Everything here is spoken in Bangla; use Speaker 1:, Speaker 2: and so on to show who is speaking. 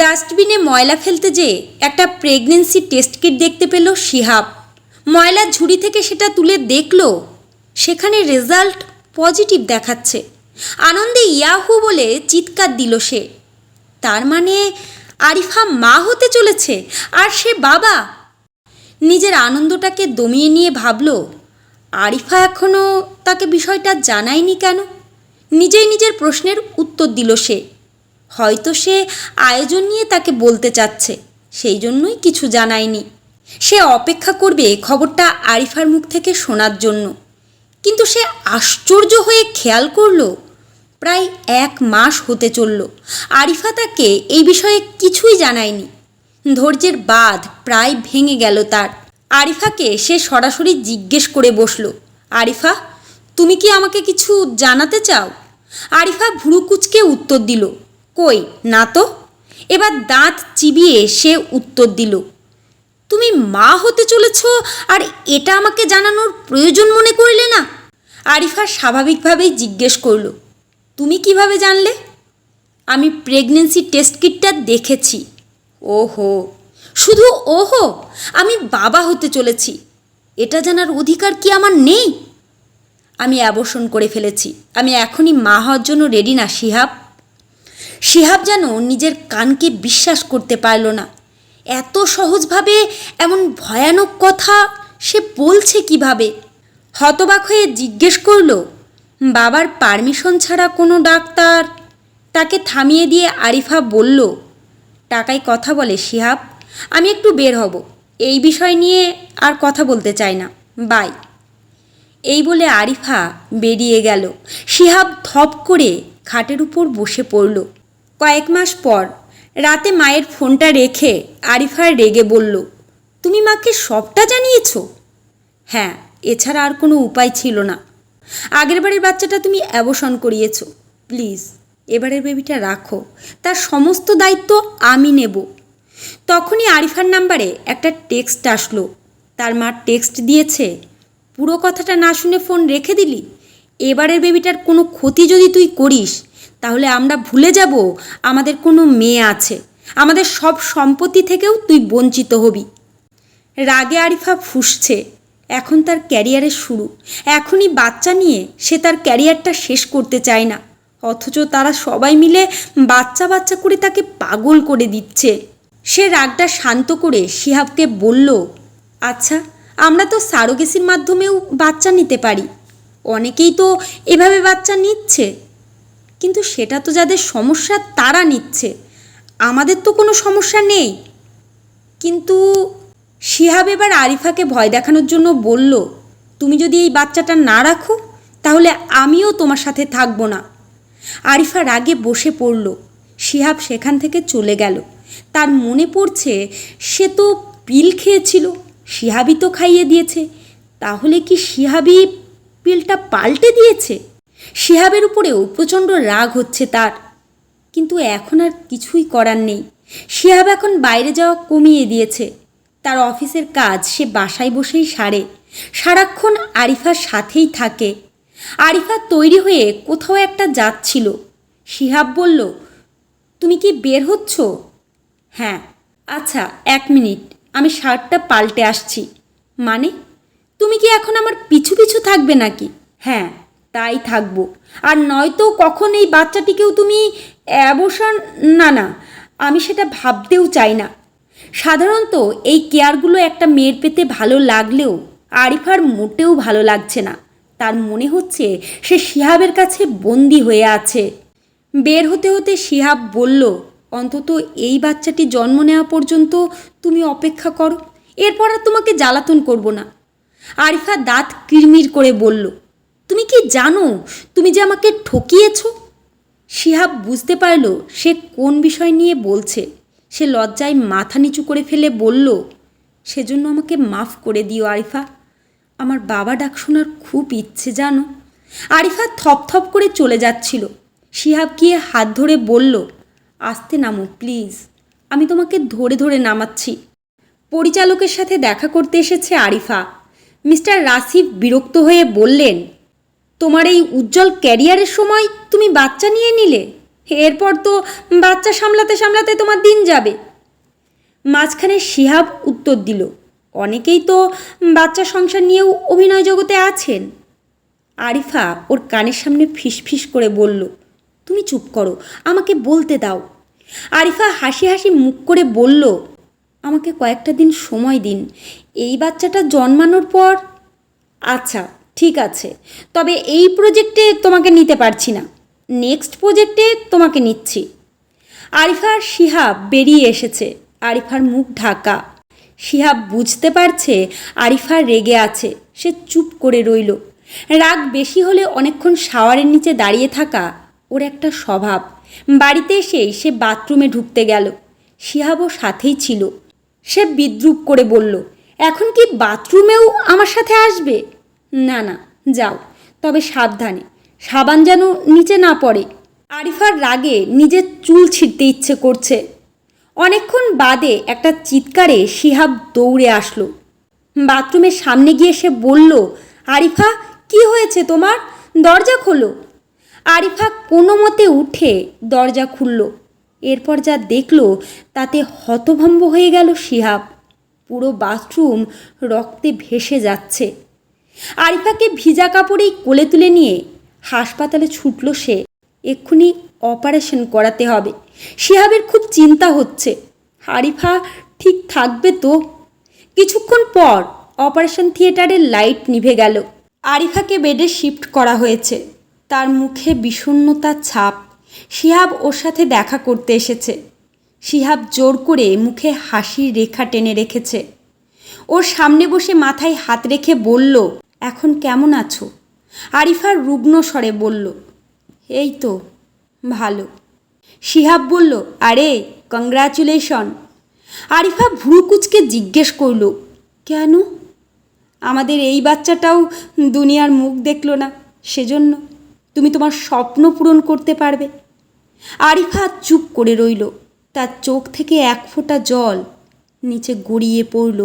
Speaker 1: ডাস্টবিনে ময়লা ফেলতে যেয়ে একটা প্রেগনেন্সি টেস্ট কিট দেখতে পেল শিহাব। ময়লার ঝুড়ি থেকে সেটা তুলে দেখল, সেখানে রেজাল্ট পজিটিভ দেখাচ্ছে। আনন্দে ইয়াহু বলে চিৎকার দিল সে। তার মানে আরিফা মা হতে চলেছে, আর সে বাবা? নিজের আনন্দটাকে দমিয়ে নিয়ে ভাবল, আরিফা এখনও তাকে বিষয়টা জানায়নি কেন? নিজেই নিজের প্রশ্নের উত্তর দিল সে। হয়তো সে আয়োজন নিয়ে তাকে বলতে চাচ্ছে, সেই জন্যই কিছু জানায়নি। সে অপেক্ষা করবে খবরটা আরিফার মুখ থেকে শোনার জন্য। কিন্তু সে আশ্চর্য হয়ে খেয়াল করল, প্রায় এক মাস হতে চলল। আরিফা তাকে এই বিষয়ে কিছুই জানায়নি। ধৈর্যের বাঁধ প্রায় ভেঙে গেল তার। আরিফাকে সে সরাসরি জিজ্ঞেস করে বসল, আরিফা, তুমি কি আমাকে কিছু জানাতে চাও? আরিফা ভুরু কুচকে উত্তর দিল কই? না তো। এবার দাঁত চিবিয়ে সে উত্তর দিল, তুমি মা হতে চলেছ আর এটা আমাকে জানানোর প্রয়োজন মনে করলে না? আরিফা স্বাভাবিকভাবেই জিজ্ঞেস করল, তুমি কীভাবে জানলে? আমি প্রেগনেন্সি টেস্ট কিটটা দেখেছি। ওহো, শুধু ওহো, আমি বাবা হতে চলেছি। এটা জানার অধিকার কি আমার নেই? আমি অ্যাবর্ষণ করে ফেলেছি। আমি এখনই মা হওয়ার জন্য রেডি না, শিহাব। শিহাব যেন নিজের কানকে বিশ্বাস করতে পারল না। এত সহজভাবে এমন ভয়ানক কথা সে বলছে কীভাবে? হতবাক হয়ে জিজ্ঞেস করল, বাবার পারমিশন ছাড়া কোনো ডাক্তার? তাকে থামিয়ে দিয়ে আরিফা বলল, টাকায় কথা বলে শিহাব, আমি একটু বের হব। এই বিষয় নিয়ে আর কথা বলতে চাই না। বাই। এই বলে আরিফা বেরিয়ে গেল। শিহাব ধপ করে খাটের উপর বসে পড়ল। কয়েক মাস পর রাতে মায়ের ফোনটা রেখে আরিফার রেগে বলল, তুমি মাকে সবটা জানিয়েছ? হ্যাঁ এছাড়া আর কোনো উপায় ছিল না। আগের বাড়ির বাচ্চাটা তুমি অ্যাবসন করিয়েছ। প্লিজ, এবারের বেবিটা রাখো। তার সমস্ত দায়িত্ব আমি নেব। তখনই আরিফার নাম্বারে একটা টেক্সট আসলো। তার মা টেক্সট দিয়েছে, পুরো কথাটা না শুনে ফোন রেখে দিলি? এবারের বেবিটার কোনো ক্ষতি যদি তুই করিস তাহলে আমরা ভুলে যাব আমাদের কোনো মেয়ে আছে। আমাদের সব সম্পত্তি থেকেও তুই বঞ্চিত হবি। রাগে আরিফা ফুসছে। এখন তার ক্যারিয়ারের শুরু। এখনই বাচ্চা নিয়ে সে তার ক্যারিয়ারটা শেষ করতে চায় না। অথচ তারা সবাই মিলে বাচ্চা বাচ্চা করে তাকে পাগল করে দিচ্ছে। সে রাগটা শান্ত করে শিহাবকে বলল আচ্ছা আমরা তো সারোগেসির মাধ্যমেও বাচ্চা নিতে পারি। অনেকেই তো এভাবে বাচ্চা নিচ্ছে। কিন্তু সেটা তো যাদের সমস্যা, তারা নিচ্ছে। আমাদের তো কোনো সমস্যা নেই। কিন্তু শিহাব এবার আরিফাকে ভয় দেখানোর জন্য বলল, তুমি যদি এই বাচ্চাটা না রাখো, তাহলে আমিও তোমার সাথে থাকব না। আরিফা রাগে বসে পড়ল। শিহাব সেখান থেকে চলে গেল। তার মনে পড়ছে, সে তো পিল খেয়েছিল, শিহাবই তো খাইয়ে দিয়েছে। তাহলে কি শিহাবি পিলটা পাল্টে দিয়েছে? শিহাবের উপরেও প্রচণ্ড রাগ হচ্ছে তার। কিন্তু এখন আর কিছুই করার নেই। শিহাব এখন বাইরে যাওয়া কমিয়ে দিয়েছে। তার অফিসের কাজ সে বাসায় বসেই সারে। সারাক্ষণ আরিফার সাথেই থাকে। আরিফা তৈরি হয়ে কোথাও একটা যাচ্ছিল। শিহাব বলল, তুমি কি বের হচ্ছ? হ্যাঁ। আচ্ছা এক মিনিট। আমি শার্টটা পাল্টে আসছি। মানে? তুমি কি এখন আমার পিছু পিছু থাকবে নাকি? হ্যাঁ। তাই থাকব। আর নয়তো কখন এই বাচ্চাটিকেও তুমি অ্যাবসান না না, আমি সেটা ভাবতেও চাই না। সাধারণত এই কেয়ারগুলো একটা মেয়ের পেতে ভালো লাগলেও আরিফার মোটেও ভালো লাগছে না। তার মনে হচ্ছে সে শিহাবের কাছে বন্দি হয়ে আছে। বের হতে হতে শিহাব বলল, অন্তত এই বাচ্চাটি জন্ম নেওয়া পর্যন্ত তুমি অপেক্ষা করো। এরপর আর তোমাকে জ্বালাতন করব না। আরিফা দাঁত কিরমির করে বলল তুমি কি জানো তুমি যে আমাকে ঠকিয়েছ? শিহাব বুঝতে পারল সে কোন বিষয় নিয়ে বলছে। সে লজ্জায় মাথা নিচু করে ফেলে বলল, সেজন্য আমাকে মাফ করে দিও আরিফা। আমার বাবা ডাক শোনার খুব ইচ্ছে, জানো? আরিফা থপথপ করে চলে যাচ্ছিল। শিহাব গিয়ে হাত ধরে বলল, আসতে নামো, প্লিজ। আমি তোমাকে ধরে ধরে নামাচ্ছি। পরিচালকের সাথে দেখা করতে এসেছে আরিফা। মিস্টার রাসিফ বিরক্ত হয়ে বললেন তোমার এই উজ্জ্বল ক্যারিয়ারের সময় তুমি বাচ্চা নিয়ে নিলে? এরপর তো বাচ্চা সামলাতে সামলাতে তোমার দিন যাবে। মাঝখানে শিহাব উত্তর দিল, অনেকেই তো বাচ্চা সংসার নিয়েও অভিনয় জগতে আছেন। আরিফা ওর কানের সামনে ফিসফিস করে বলল, তুমি চুপ করো, আমাকে বলতে দাও। আরিফা হাসি হাসি মুখ করে বলল, আমাকে কয়েকটা দিন সময় দিন, এই বাচ্চাটা জন্মানোর পর? আচ্ছা ঠিক আছে, তবে এই প্রজেক্টে তোমাকে নিতে পারছি না। নেক্সট প্রজেক্টে তোমাকে নিচ্ছি। আরিফার আর শিহাব বেরিয়ে এসেছে, আরিফার মুখ ঢাকা। শিহাব বুঝতে পারছে আরিফা রেগে আছে, সে চুপ করে রইল। রাগ বেশি হলে অনেকক্ষণ শাওয়ারের নিচে দাঁড়িয়ে থাকা ওর একটা স্বভাব। বাড়িতে এসেই সে বাথরুমে ঢুকতে গেল। শিহাবও সাথেই ছিল। সে বিদ্রুপ করে বলল, এখন কি বাথরুমেও আমার সাথে আসবে? না না, যাও। তবে সাবধানে। সাবান যেন নিচে না পড়ে। আরিফার রাগে নিজের চুল ছিঁড়তে ইচ্ছে করছে। অনেকক্ষণ বাদে একটা চিৎকারে শিহাব দৌড়ে আসলো। বাথরুমের সামনে গিয়ে সে বলল, আরিফা, কি হয়েছে তোমার? দরজা খোলো। আরিফা কোনো মতে উঠে দরজা খুলল। এরপর যা দেখল, তাতে হতভম্ব হয়ে গেল শিহাব। পুরো বাথরুম রক্তে ভেসে যাচ্ছে। আরিফাকে ভিজা কাপড়েই কোলে তুলে নিয়ে হাসপাতালে ছুটল সে। এক্ষুনি অপারেশন করাতে হবে। শিহাবের খুব চিন্তা হচ্ছে। আরিফা, ঠিক থাকবে তো? কিছুক্ষণ পর অপারেশন থিয়েটারের লাইট নিভে গেল। আরিফাকে বেডে শিফট করা হয়েছে। তার মুখে বিষণ্ণতার ছাপ। শিহাব ওর সাথে দেখা করতে এসেছে। শিহাব জোর করে মুখে হাসির রেখা টেনে রেখেছে। ওর সামনে বসে মাথায় হাত রেখে বলল এখন কেমন আছো? আরিফার রুগ্ন স্বরে বলল, এই তো, ভালো। শিহাব বলল, আরে, কংগ্রাচুলেশন। আরিফা ভ্রুকুচকে জিজ্ঞেস করল, কেন? আমাদের এই বাচ্চাটাও দুনিয়ার মুখ দেখল না, সেজন্য তুমি তোমার স্বপ্ন পূরণ করতে পারবে। আরিফা চুপ করে রইল, তার চোখ থেকে এক ফোঁটা জল নিচে গড়িয়ে পড়ল।